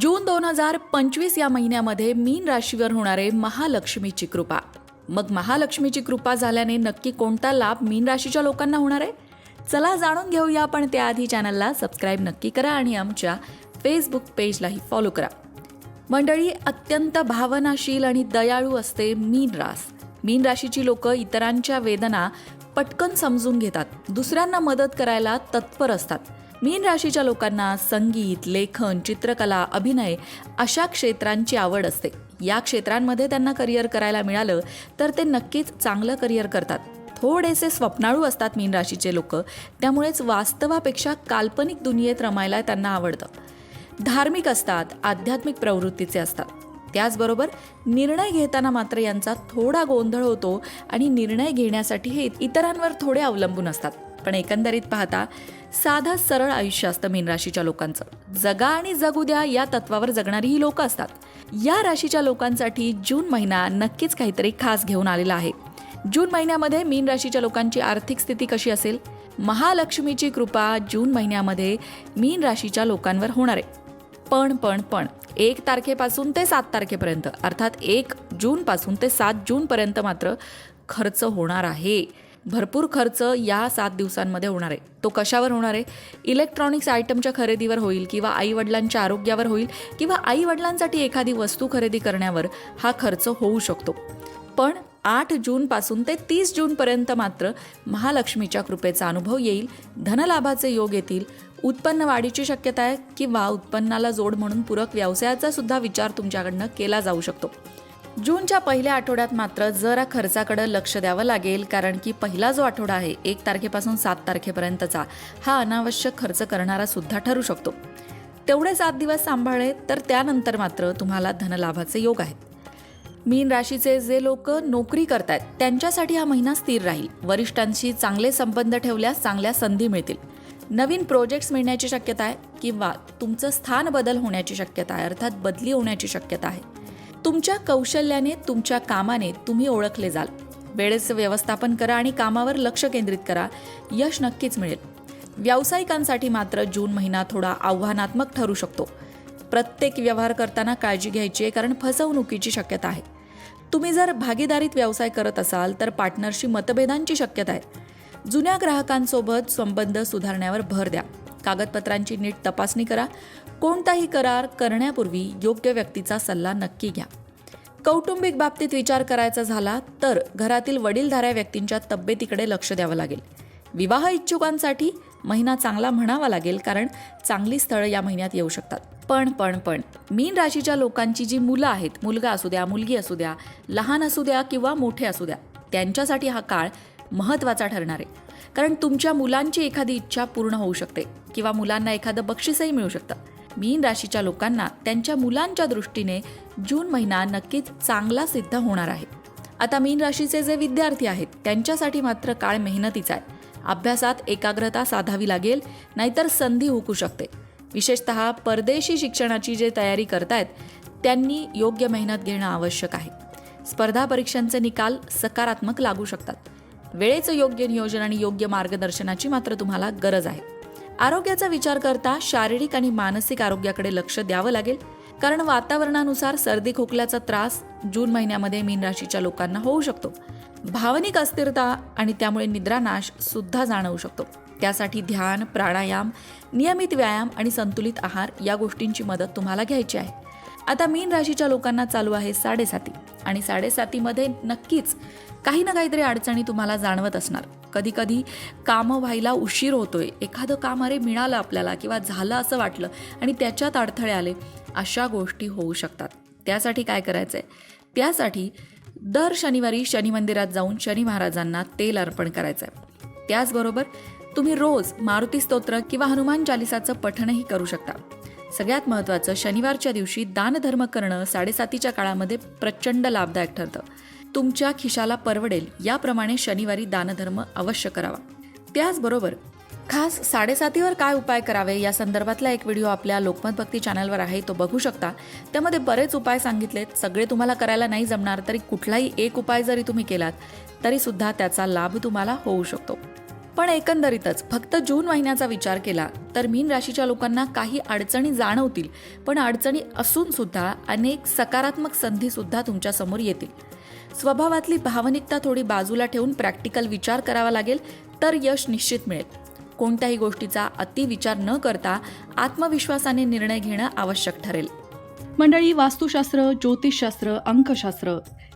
जून दोन हजार पंचवीस या महिन्यामध्ये मीन राशीवर होणारे महालक्ष्मीची कृपा. मग महालक्ष्मीची कृपा झाल्याने नक्की कोणता लाभ मीन राशीच्या लोकांना होणार आहे? चला जाणून घेऊया पण त्याआधी चॅनलला सबस्क्राईब नक्की करा आणि आमच्या फेसबुक पेजलाही फॉलो करा. मंडळी अत्यंत भावनाशील आणि दयाळू असते मीन रास. मीन राशीची लोक इतरांच्या वेदना पटकन समजून घेतात. दुसऱ्यांना मदत करायला तत्पर असतात. मीन राशीच्या लोकांना संगीत लेखन चित्रकला अभिनय अशा क्षेत्रांची आवड असते. या क्षेत्रांमध्ये त्यांना करिअर करायला मिळालं तर ते नक्कीच चांगलं करिअर करतात. थोडेसे स्वप्नाळू असतात मीन राशीचे लोक. त्यामुळेच वास्तवापेक्षा काल्पनिक दुनियेत रमायला त्यांना आवडतं. धार्मिक असतात आध्यात्मिक प्रवृत्तीचे असतात. त्याचबरोबर निर्णय घेताना मात्र यांचा थोडा गोंधळ होतो आणि निर्णय घेण्यासाठी हे इतरांवर थोडे अवलंबून असतात. पण एकंदरीत पाहता साधं सरळ आयुष्य असतं मीन राशीच्या लोकांचं. जगा आणि जगू द्या या तत्वावर जगणारी ही लोक असतात. या राशीच्या लोकांसाठी जून महिना नक्कीच काहीतरी खास घेऊन आलेला आहे. जून महिन्यामध्ये मीन राशीच्या लोकांची आर्थिक स्थिती कशी असेल? महालक्ष्मीची कृपा जून महिन्यामध्ये मीन राशीच्या लोकांवर होणार आहे. पण पण पण. एक तारखेपासून ते सात तारखेपर्यंत. अर्थात एक जूनपासून ते सात जूनपर्यंत मात्र खर्च होणार आहे. भरपूर खर्च या सात दिवसांमध्ये होणार आहे. तो कशावर होणार आहे? इलेक्ट्रॉनिक्स आयटमच्या खरेदीवर होईल किंवा आईवडिलांच्या आरोग्यावर होईल किंवा आईवडिलांसाठी एखादी वस्तू खरेदी करण्यावर हा खर्च होऊ शकतो. पण आठ जूनपासून ते तीस जूनपर्यंत मात्र महालक्ष्मीच्या कृपेचा अनुभव येईल धनलाभाचे योग येतील उत्पन्न वाढीची शक्यता आहे किंवा उत्पन्नाला जोड म्हणून पूरक व्यवसायाचा सुद्धा विचार तुमच्याकडनं केला जाऊ शकतो. जूनच्या पहिल्या आठवड्यात मात्र जरा खर्चाकडे लक्ष द्यावं लागेल कारण की पहिला जो आठवडा आहे एक तारखेपासून सात तारखेपर्यंतचा हा अनावश्यक खर्च करणारा सुद्धा ठरू शकतो. तेवढे सात दिवस सांभाळले तर त्यानंतर मात्र तुम्हाला धनलाभाचे योग आहेत. मीन राशीचे जे लोक नोकरी करतायत त्यांच्यासाठी हा महिना स्थिर राहील. वरिष्ठांशी चांगले संबंध ठेवल्यास चांगल्या संधी मिळतील. नवीन प्रोजेक्ट्स मिळण्याची शक्यता आहे किंवा तुमचं स्थान बदल होण्याची शक्यता आहे अर्थात बदली होण्याची शक्यता आहे. तुमच्या कौशल्याने तुमच्या कामाने तुम्ही ओळखले जाल. वेळेचं व्यवस्थापन करा आणि कामावर लक्ष केंद्रित करा. यश नक्कीच मिळेल. व्यावसायिकांसाठी मात्र जून महिना थोडा आव्हानात्मक ठरू शकतो. प्रत्येक व्यवहार करताना काळजी घ्यायची आहे कारण फसवणुकीची शक्यता आहे. तुम्ही जर भागीदारीत व्यवसाय करत असाल तर पार्टनरशी मतभेदांची शक्यता आहे. जुन्या ग्राहकांसोबत संबंध सुधारण्यावर भर द्या. कागदपत्रांची नीट तपासणी करा. कोणताही करार करण्यापूर्वी योग्य व्यक्तीचा सल्ला नक्की घ्या. कौटुंबिक बाबतीत विचार करायचा झाला तर घरातील वडीलधाऱ्या व्यक्तींच्या तब्येतीकडे लक्ष द्यावं लागेल. विवाह इच्छुकांसाठी महिना चांगला म्हणावा लागेल कारण चांगली स्थळं या महिन्यात येऊ शकतात. पण पण पण मीन राशीच्या लोकांची जी मुलं आहेत मुलगा असू द्या मुलगी असू द्या लहान असू द्या किंवा मोठे असू द्या त्यांच्यासाठी हा काळ महत्त्वाचा ठरणार आहे. कारण तुमच्या मुलांची एखादी इच्छा पूर्ण होऊ शकते किंवा मुलांना एखादं बक्षीसही मिळू शकतं. मीन राशीच्या लोकांना त्यांच्या मुलांच्या दृष्टीने जून महिना नक्कीच चांगला सिद्ध होणार आहे. आता मीन राशीचे जे विद्यार्थी आहेत त्यांच्यासाठी मात्र काळ मेहनतीचा आहे. अभ्यासात एकाग्रता साधावी लागेल नाहीतर संधी हुकू शकते. विशेषत परदेशी शिक्षणाची जे तयारी करतायत त्यांनी योग्य मेहनत घेणं आवश्यक आहे. स्पर्धा परीक्षांचे निकाल सकारात्मक लागू शकतात. वेळेचं योग्य नियोजन आणि योग्य मार्गदर्शनाची मात्र तुम्हाला गरज आहे. आरोग्याचा विचार करता शारीरिक आणि मानसिक आरोग्याकडे लक्ष द्यावं लागेल. कारण वातावरणानुसार सर्दी खोकल्याचा त्रास जून महिन्यामध्ये मीन राशीच्या लोकांना होऊ शकतो. भावनिक अस्थिरता आणि त्यामुळे निद्रानाश सुद्धा जाणवू शकतो. त्यासाठी ध्यान प्राणायाम नियमित व्यायाम आणि संतुलित आहार या गोष्टींची मदत तुम्हाला घ्यायची आहे. आता मीन राशीच्या लोकांना चालू आहे साडेसाती. आणि साडेसातीमध्ये नक्कीच काही ना काहीतरी अडचणी तुम्हाला जाणवत असणार. कधीकधी कामं व्हायला उशीर होतोय. एखादं काम अरे मिळालं आपल्याला किंवा झालं असं वाटलं आणि त्याच्यात अडथळे आले अशा गोष्टी होऊ शकतात. त्यासाठी काय करायचं आहे त्यासाठी दर शनिवारी शनी मंदिरात जाऊन शनी महाराजांना तेल अर्पण करायचं आहे त्याचबरोबर तुम्ही रोज मारुती स्तोत्र किंवा हनुमान चालिसाचं पठणही करू शकता. सगळ्यात महत्त्वाचं शनिवारच्या दिवशी दानधर्म करणं साडेसातीच्या काळामध्ये प्रचंड लाभदायक ठरतं. तुमच्या खिशाला परवडेल याप्रमाणे शनिवारी दानधर्म अवश्य करावा. त्याचबरोबर खास साडेसातीवर काय उपाय करावे या संदर्भातला एक व्हिडिओ आपल्या लोकमत भक्ती चॅनलवर आहे तो बघू शकता. त्यामध्ये बरेच उपाय सांगितलेत सगळे तुम्हाला करायला नाही जमणार तरी कुठलाही एक उपाय जरी तुम्ही केलात तरीसुद्धा त्याचा लाभ तुम्हाला होऊ शकतो. पण एकंदरीतच फक्त जून महिन्याचा विचार केला तर मीन राशीच्या लोकांना काही अडचणी जाणवतील पण अडचणी असून सुद्धा अनेक सकारात्मक संधी सुद्धा तुमच्यासमोर येतील. स्वभावातली भावनिकता थोडी बाजूला ठेवून प्रॅक्टिकल विचार करावा लागेल तर यश निश्चित मिळेल. कोणत्याही गोष्टीचा अतिविचार न करता आत्मविश्वासाने निर्णय घेणं आवश्यक ठरेल. मंडळी वास्तुशास्त्र ज्योतिषशास्त्र अंकशास्त्र